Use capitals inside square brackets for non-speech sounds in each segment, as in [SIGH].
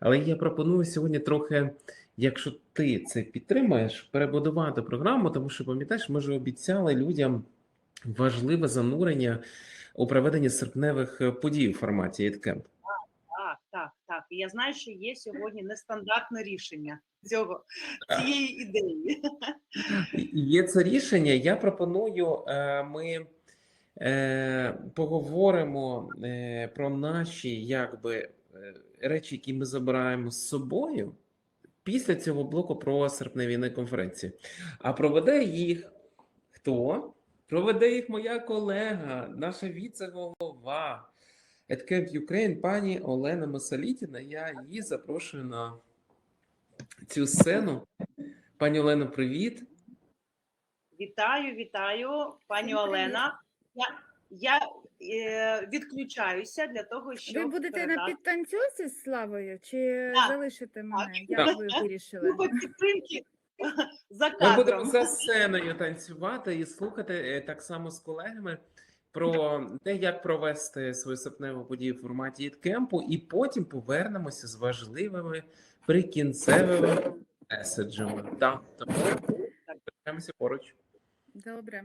Але я пропоную сьогодні трохи, якщо ти це підтримаєш, перебудувати програму, тому що пам'ятаєш, ми ж обіцяли людям важливе занурення у проведення серпневих е, подій у форматі EdCamp. Так, так, так. І я знаю, що є сьогодні нестандартне рішення цього цієї ідеї. Є це рішення. Я пропоную, е, ми е, поговоримо про наші якби речі, які ми забираємо з собою після цього блоку про серпневі конференції. А проведе їх хто? Проведе їх моя колега, наша віце-голова EdCamp Ukraine, пані Олена Масалітіна. Я її запрошую на цю сцену. Пані Олено, привіт. Вітаю, вітаю, пані Олена. Я, я відключаюся для того, щоб Ви будете на передати підтанцьовці з Славою чи Так, залишите мене? так. Як ви вирішили? групи підтримки [LAUGHS] за Ми будемо за сценою танцювати і слухати е, так само з колегами про те, як провести свою серпневу подію в форматі іткемпу, і потім повернемося з важливими прикінцевими меседжами. Так, тому поруч. Добре.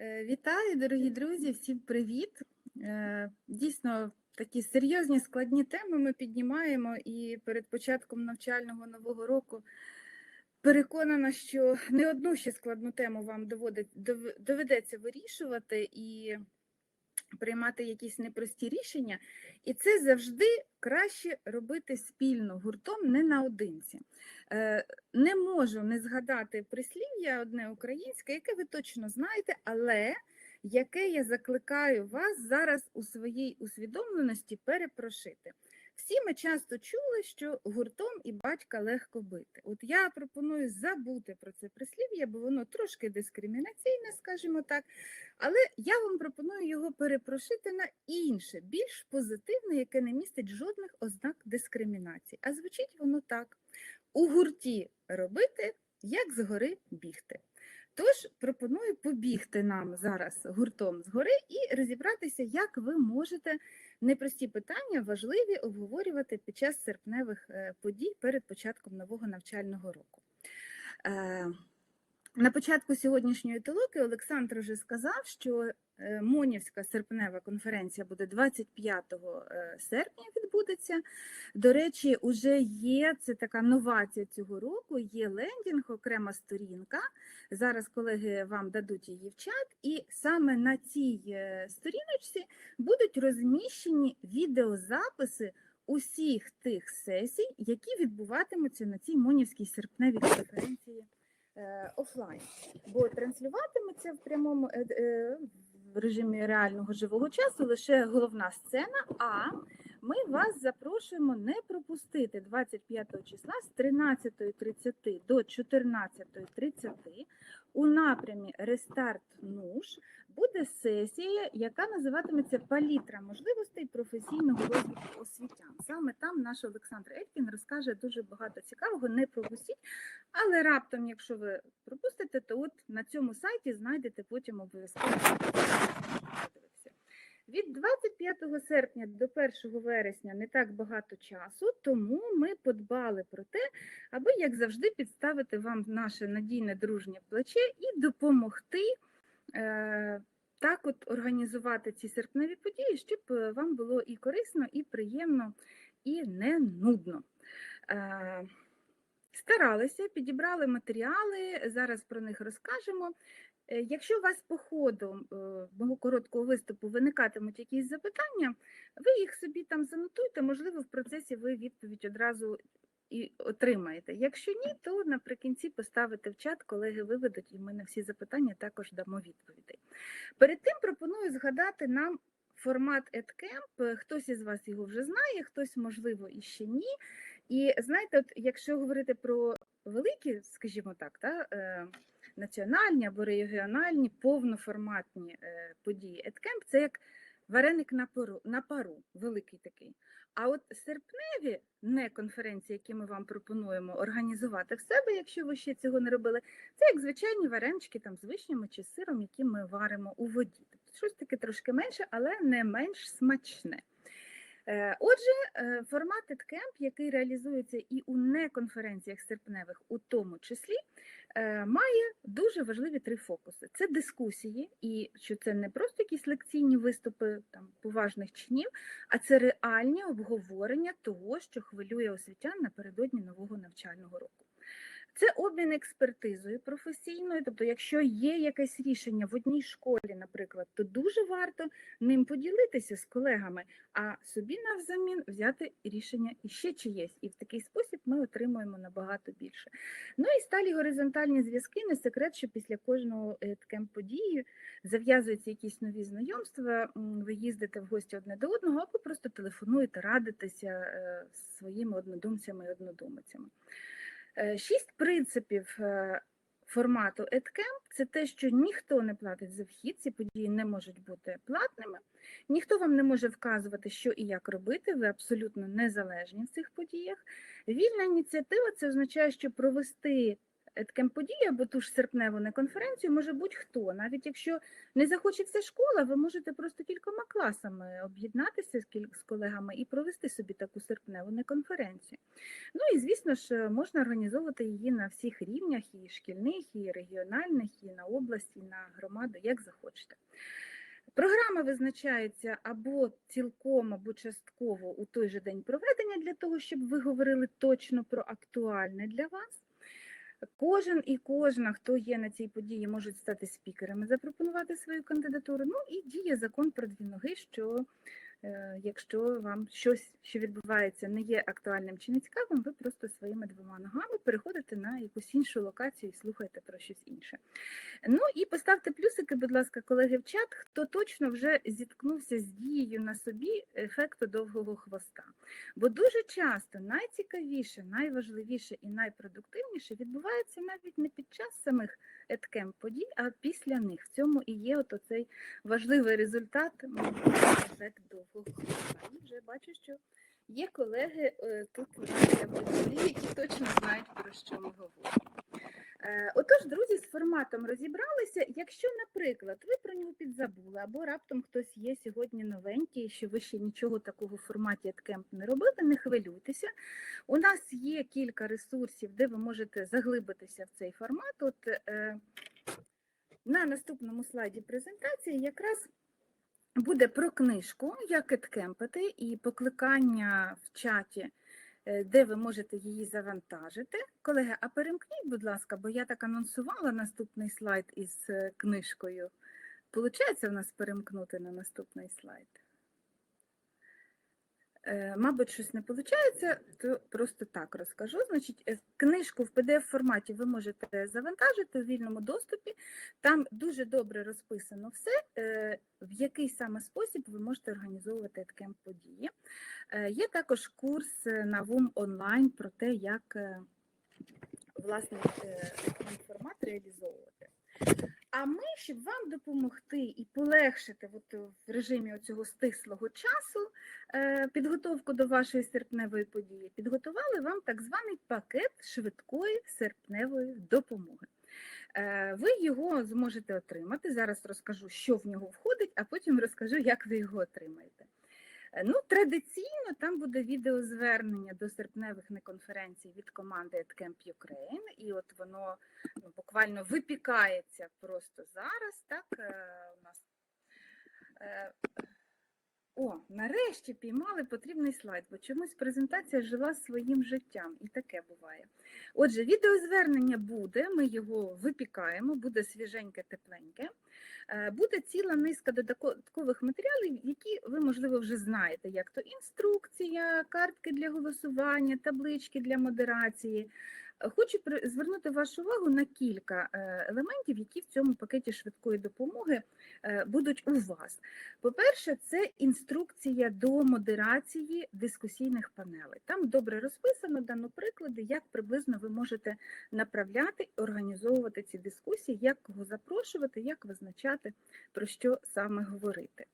Е, Вітаю, дорогі друзі, всім привіт. Е, Дійсно, такі серйозні складні теми ми піднімаємо і перед початком навчального нового року переконана, що не одну ще складну тему вам доводить, доведеться вирішувати і приймати якісь непрості рішення. І це завжди краще робити спільно, гуртом, не наодинці. Е, Не можу не згадати прислів'я одне українське, яке ви точно знаєте, але яке я закликаю вас зараз у своїй усвідомленості перепрошити. Всі ми часто чули, що гуртом і батька легко бити. От я пропоную забути про це прислів'я, бо воно трошки дискримінаційне, скажімо так. Але я вам пропоную його перепрошити на інше, більш позитивне, яке не містить жодних ознак дискримінації. А звучить воно так: у гурті робити, як згори бігти. Тож пропоную побігти нам зараз гуртом згори і розібратися, як ви можете непрості питання важливі обговорювати під час серпневих е, подій перед початком нового навчального року. Е, На початку сьогоднішньої толоки Олександр вже сказав, що Монівська серпнева конференція буде 25 е, серпня відбудеться. До речі, уже є це така новація цього року. Є лендінг, окрема сторінка. Зараз колеги вам дадуть її в чат, і саме на цій е, сторіночці будуть розміщені відеозаписи усіх тих сесій, які відбуватимуться на цій Монівській серпневій конференції е, офлайн. Бо транслюватиметься в прямому е, е, режимі реального живого часу лише головна сцена. А ми вас запрошуємо не пропустити 25 числа з 13.30 до 14.30 у напрямі Рестарт НУШ буде сесія, яка називатиметься Палітра можливостей професійного розвитку освітян. Саме там наш Олександр Елькін розкаже дуже багато цікавого. Не пропустіть, але раптом, якщо ви пропустите, то от на цьому сайті знайдете потім обов'язково. Від 25 серпня до 1 вересня не так багато часу, тому ми подбали про те, аби, як завжди, підставити вам наше надійне дружнє плече і допомогти е, так от організувати ці серпневі події, щоб е, вам було і корисно, і приємно, і не нудно. Е, Старалися, підібрали матеріали, зараз про них розкажемо. Е, Якщо у вас по ходу е, мого короткого виступу виникатимуть якісь запитання, ви їх собі там занотуйте, можливо, в процесі ви відповідь одразу і отримаєте. Якщо ні, то наприкінці поставите в чат, колеги виведуть, і ми на всі запитання також дамо відповідей. Перед тим пропоную згадати нам формат EdCamp. Хтось із вас його вже знає, хтось, можливо, і ще ні. І знаєте, от якщо говорити про великі, скажімо так, та, е, національні або регіональні повноформатні е, події EdCamp, це як вареник на пару, на пару, великий такий. А от серпневі не конференції, які ми вам пропонуємо організувати в себе, якщо ви ще цього не робили, це як звичайні варенички там з вишнями чи сиром, які ми варимо у воді. Тобто щось таке трошки менше, але не менш смачне. Е, Отже, е, формат EdCamp, який реалізується і у неконференціях серпневих, у тому числі, має дуже важливі три фокуси: це дискусії, і що це не просто якісь лекційні виступи там поважних чинів, а це реальні обговорення того, що хвилює освітян напередодні нового навчального року. Це обмін експертизою професійною, тобто, якщо є якесь рішення в одній школі, наприклад, то дуже варто ним поділитися з колегами, а собі навзамін взяти рішення іще чиєсь. І в такий спосіб ми отримуємо набагато більше. Ну і сталі горизонтальні зв'язки не секрет, що після кожного таким події зав'язуються якісь нові знайомства. Ви їздите в гості одне до одного, або просто телефонуєте, радитеся е, своїми однодумцями і однодумицями. Е, Шість принципів е, формату EdCamp – це те, що ніхто не платить за вхід, ці події не можуть бути платними, ніхто вам не може вказувати, що і як робити, ви абсолютно незалежні в цих подіях. Вільна ініціатива – це означає, що провести EdCamp подію або ту ж серпневу неконференцію може будь-хто. Навіть якщо не захоче вся школа, ви можете просто кількома класами об'єднатися з колегами і провести собі таку серпневу неконференцію. Ну і звісно ж, можна організовувати її на всіх рівнях, і шкільних, і регіональних, і на область, і на громаду, як захочете. Програма визначається або цілком, або частково у той же день проведення для того, щоб ви говорили точно про актуальне для вас. Кожен і кожна, хто є на цій події, можуть стати спікерами, запропонувати свою кандидатуру. Ну і діє закон про дві ноги, що якщо вам щось, що відбувається, не є актуальним чи не цікавим, ви просто своїми двома ногами переходите на якусь іншу локацію і слухаєте про щось інше. Ну і поставте плюсики, будь ласка, колеги в чат, хто точно вже зіткнувся з дією на собі ефекту довгого хвоста. Бо дуже часто найцікавіше, найважливіше і найпродуктивніше відбувається навіть не під час самих еткем подій, а після них. В цьому і є от оцей важливий результат м, ефект довгого хвоста. Вже бачу, що є колеги е, тут в які точно знають, про що ми говоримо. Е, Отож, друзі, з форматом розібралися. Якщо, наприклад, ви про нього підзабули, або раптом хтось є сьогодні новенький, що ви ще нічого такого в форматі AdCamp не робили, не хвилюйтеся. У нас є кілька ресурсів, де ви можете заглибитися в цей формат. От е, на наступному слайді презентації якраз буде про книжку, як AdCampити, і покликання в чаті е, де ви можете її завантажити. Колеги, а перемкніть, будь ласка, бо я так анонсувала наступний слайд із е, книжкою. Получається в нас перемкнути на наступний слайд? Е, Мабуть, щось не виходить, то просто так розкажу. Значить, е, книжку в pdf форматі ви можете завантажити у вільному доступі. Там дуже добре розписано все, е, в який саме спосіб ви можете організовувати таке події. Є також курс на ВУМ онлайн про те, як власне формат реалізовувати. А ми, щоб вам допомогти і полегшити от в режимі цього стислого часу е, підготовку до вашої серпневої події, підготували вам так званий пакет швидкої серпневої допомоги. Е, Ви його зможете отримати. Зараз розкажу, що в нього входить, а потім розкажу, як ви його отримаєте. Е, Ну, традиційно там буде відеозвернення до серпневих неконференцій від команди AdCamp Ukraine, і от воно ну, буквально випікається просто зараз. Так, е, у нас. Е, О, нарешті піймали потрібний слайд, бо чомусь презентація жила своїм життям, і таке буває. Отже, відеозвернення буде, ми його випікаємо, буде свіженьке, тепленьке. Е, Буде ціла низка додаткових матеріалів, які ви, можливо, вже знаєте, як то інструкція, картки для голосування, таблички для модерації. Хочу звернути вашу увагу на кілька е, елементів, які в цьому пакеті швидкої допомоги е, будуть у вас. По-перше, це інструкція до модерації дискусійних панелей. Там добре розписано, дано приклади, як приблизно ви можете направляти організовувати ці дискусії, як кого запрошувати, як визначати, про що саме говорити.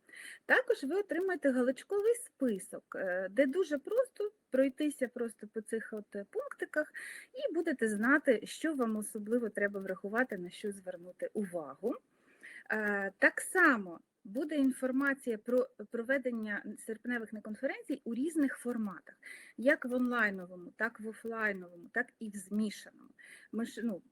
Також ви отримаєте галочковий список, е, де дуже просто пройтися просто по цих от пунктиках, і будете знати, що вам особливо треба врахувати, на що звернути увагу. Е, Так само буде інформація про проведення серпневих неконференцій у різних форматах, як в онлайновому, так в офлайновому, так і в змішаному. Ми ж ну,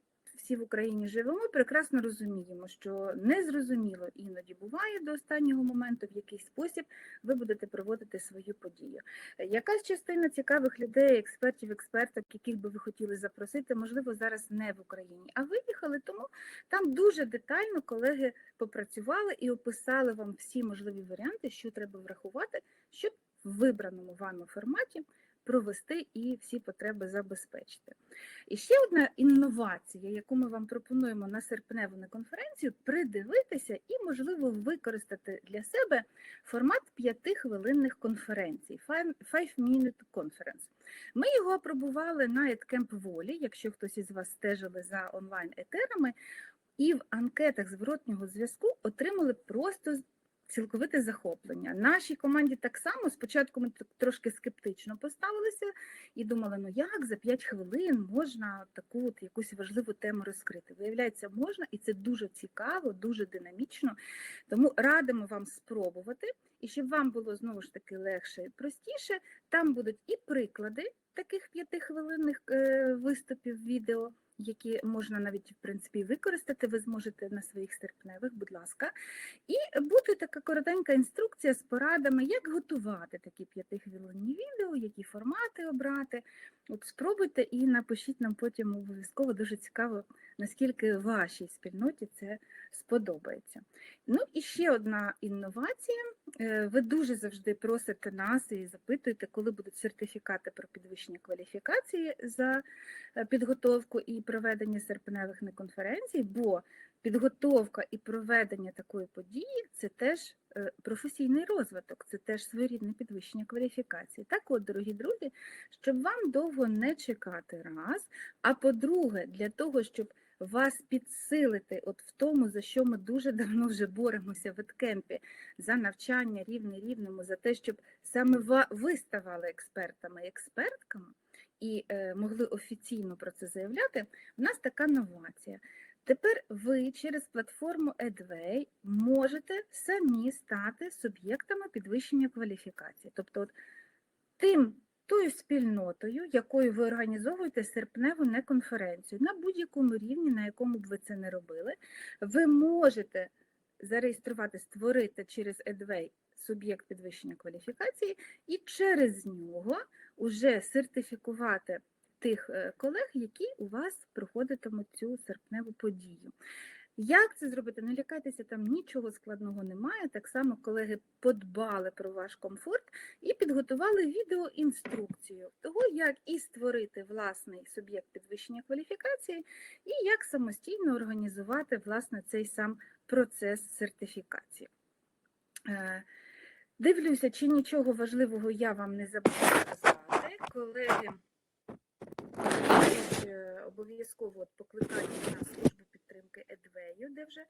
всі в Україні живемо, прекрасно розуміємо, що незрозуміло іноді буває до останнього моменту, в який спосіб ви будете проводити свою подію. Якась частина цікавих людей, експертів, експерток, яких би ви хотіли запросити, можливо, зараз не в Україні, а виїхали, тому там дуже детально колеги попрацювали і описали вам всі можливі варіанти, що треба врахувати, щоб в вибраному вами форматі провести і всі потреби забезпечити. І ще одна інновація, яку ми вам пропонуємо на серпневу на конференцію, придивитися і, можливо, використати для себе формат п'ятихвилинних конференцій, Five Minute Conference. Ми його апробували на EdCamp Волі, якщо хтось із вас стежили за онлайн-етерами, і в анкетах зворотнього зв'язку отримали просто цілковите захоплення. Нашій команді так само спочатку ми трошки скептично поставилися і думали, ну як за 5 хвилин можна таку от якусь важливу тему розкрити. Виявляється, можна, і це дуже цікаво, дуже динамічно. Тому радимо вам спробувати. І щоб вам було знову ж таки легше і простіше, там будуть і приклади таких п'ятихвилинних е, виступів відео, які можна навіть в принципі використати. Ви зможете на своїх серпневих, будь ласка. І буде така коротенька інструкція з порадами, як готувати такі п'ятихвилинні відео, які формати обрати. От спробуйте і напишіть нам потім обов'язково дуже цікаво, наскільки вашій спільноті це сподобається. Ну і ще одна інновація. Е, Ви дуже завжди просите нас і запитуєте, коли будуть сертифікати про підвищення кваліфікації за е, підготовку і проведення серпневих неконференцій, бо підготовка і проведення такої події це теж е, професійний розвиток, це теж своєрідне підвищення кваліфікації. Так от, дорогі друзі, щоб вам довго не чекати раз, а по-друге, для того, щоб вас підсилити от в тому, за що ми дуже давно вже боремося в еткемпі, за навчання рівне рівному, за те, щоб саме ви ставали експертами і експертками і е, могли офіційно про це заявляти, в нас така новація. Тепер ви через платформу Edway можете самі стати суб'єктами підвищення кваліфікації. Тобто, от, тим тою спільнотою, якою ви організовуєте серпневу неконференцію на будь-якому рівні, на якому б ви це не робили, ви можете зареєструвати, створити через Edway суб'єкт підвищення кваліфікації і через нього уже сертифікувати тих е, колег, які у вас проходитимуть цю серпневу подію. Як це зробити? Не лякайтеся, там нічого складного немає. Так само колеги подбали про ваш комфорт і підготували відеоінструкцію того, як і створити власний суб'єкт підвищення кваліфікації, і як самостійно організувати власне цей сам процес сертифікації. Дивлюся, чи нічого важливого я вам не забула сказати. Колеги е, обов'язково покликають на службу підтримки Едвею, де вже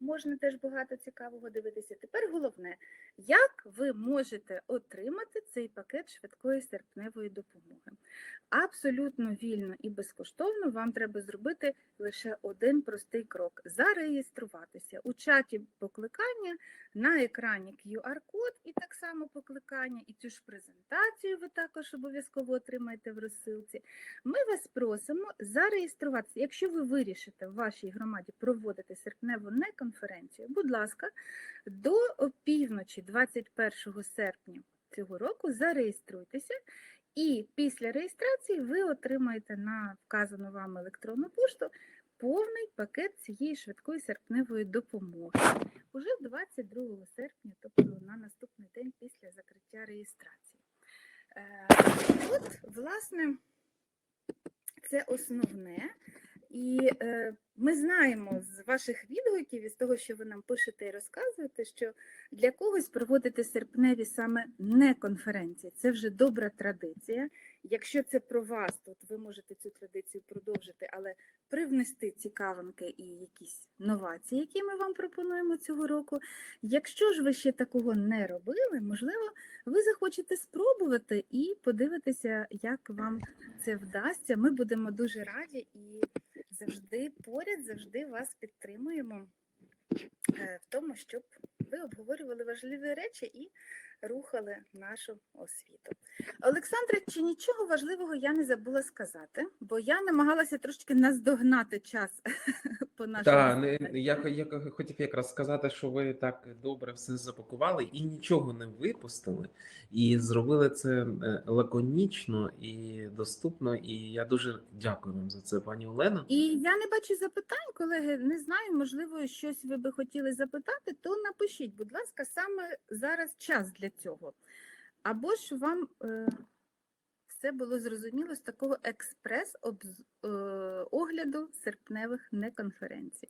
можна теж багато цікавого дивитися. Тепер головне, як ви можете отримати цей пакет швидкої серпневої допомоги. Абсолютно вільно і безкоштовно вам треба зробити лише один простий крок зареєструватися у чаті покликання на екрані QR-код і так само покликання, і цю ж презентацію ви також обов'язково отримаєте в розсилці. Ми вас просимо зареєструватися. Якщо ви вирішите в вашій громаді проводити серпневу неконференцію, будь ласка, до півночі 21 серпня цього року зареєструйтеся. І після реєстрації ви отримаєте на вказану вам електронну пошту повний пакет цієї швидкої серпневої допомоги уже 22 серпня, тобто на наступний день після закриття реєстрації. Е, От, власне, це основне. І е, ми знаємо з ваших відгуків і з того, що ви нам пишете і розказуєте, що для когось проводити серпневі саме не конференції. Це вже добра традиція. Якщо це про вас, то ви можете цю традицію продовжити, але привнести цікавинки і якісь новації, які ми вам пропонуємо цього року. Якщо ж ви ще такого не робили, можливо, ви захочете спробувати і подивитися, як вам це вдасться. Ми будемо дуже раді і завжди поряд, завжди вас підтримуємо. е, в тому, щоб ви обговорювали важливі речі і рухали нашу освіту. Олександре, чи нічого важливого я не забула сказати, бо я намагалася трошки наздогнати час [LAUGHS] по нашому. Так, не, я, я хотів якраз сказати, що ви так добре все запакували і нічого не випустили, і зробили це е, лаконічно і доступно. І я дуже дякую вам за це, пані Олено. І я не бачу запитань, колеги. Не знаю, можливо, щось ви би хотіли запитати, то напишіть, будь ласка, саме зараз час для цього. Або ж вам е, все було зрозуміло з такого експрес-огляду серпневих неконференцій.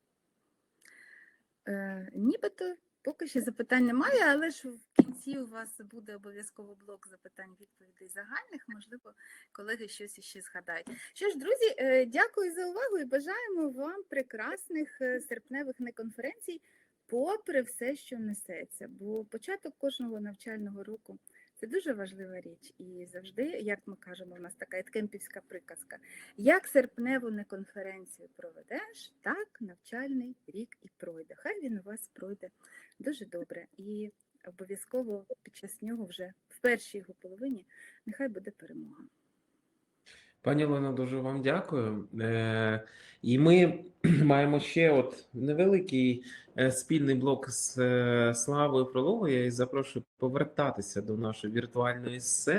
Е, нібито поки що запитань немає, але ж в кінці у вас буде обов'язково блок запитань відповідей загальних. Можливо, колеги щось іще згадають. Що ж, друзі, е, дякую за увагу і бажаємо вам прекрасних е, серпневих неконференцій, попри все, що несеться. Бо початок кожного навчального року це дуже важлива річ. І завжди, як ми кажемо, у нас така кемпівська приказка: як серпневу неконференцію проведеш, так навчальний рік і пройде. Хай він у вас пройде дуже добре. І обов'язково під час нього вже в першій його половині нехай буде перемога. Пані Олено, дуже вам дякую. Е, і ми [CLEARS THROAT] маємо ще от невеликий спільний блок з е, Славою Фроловою. Я її запрошую повертатися до нашої віртуальної сцени.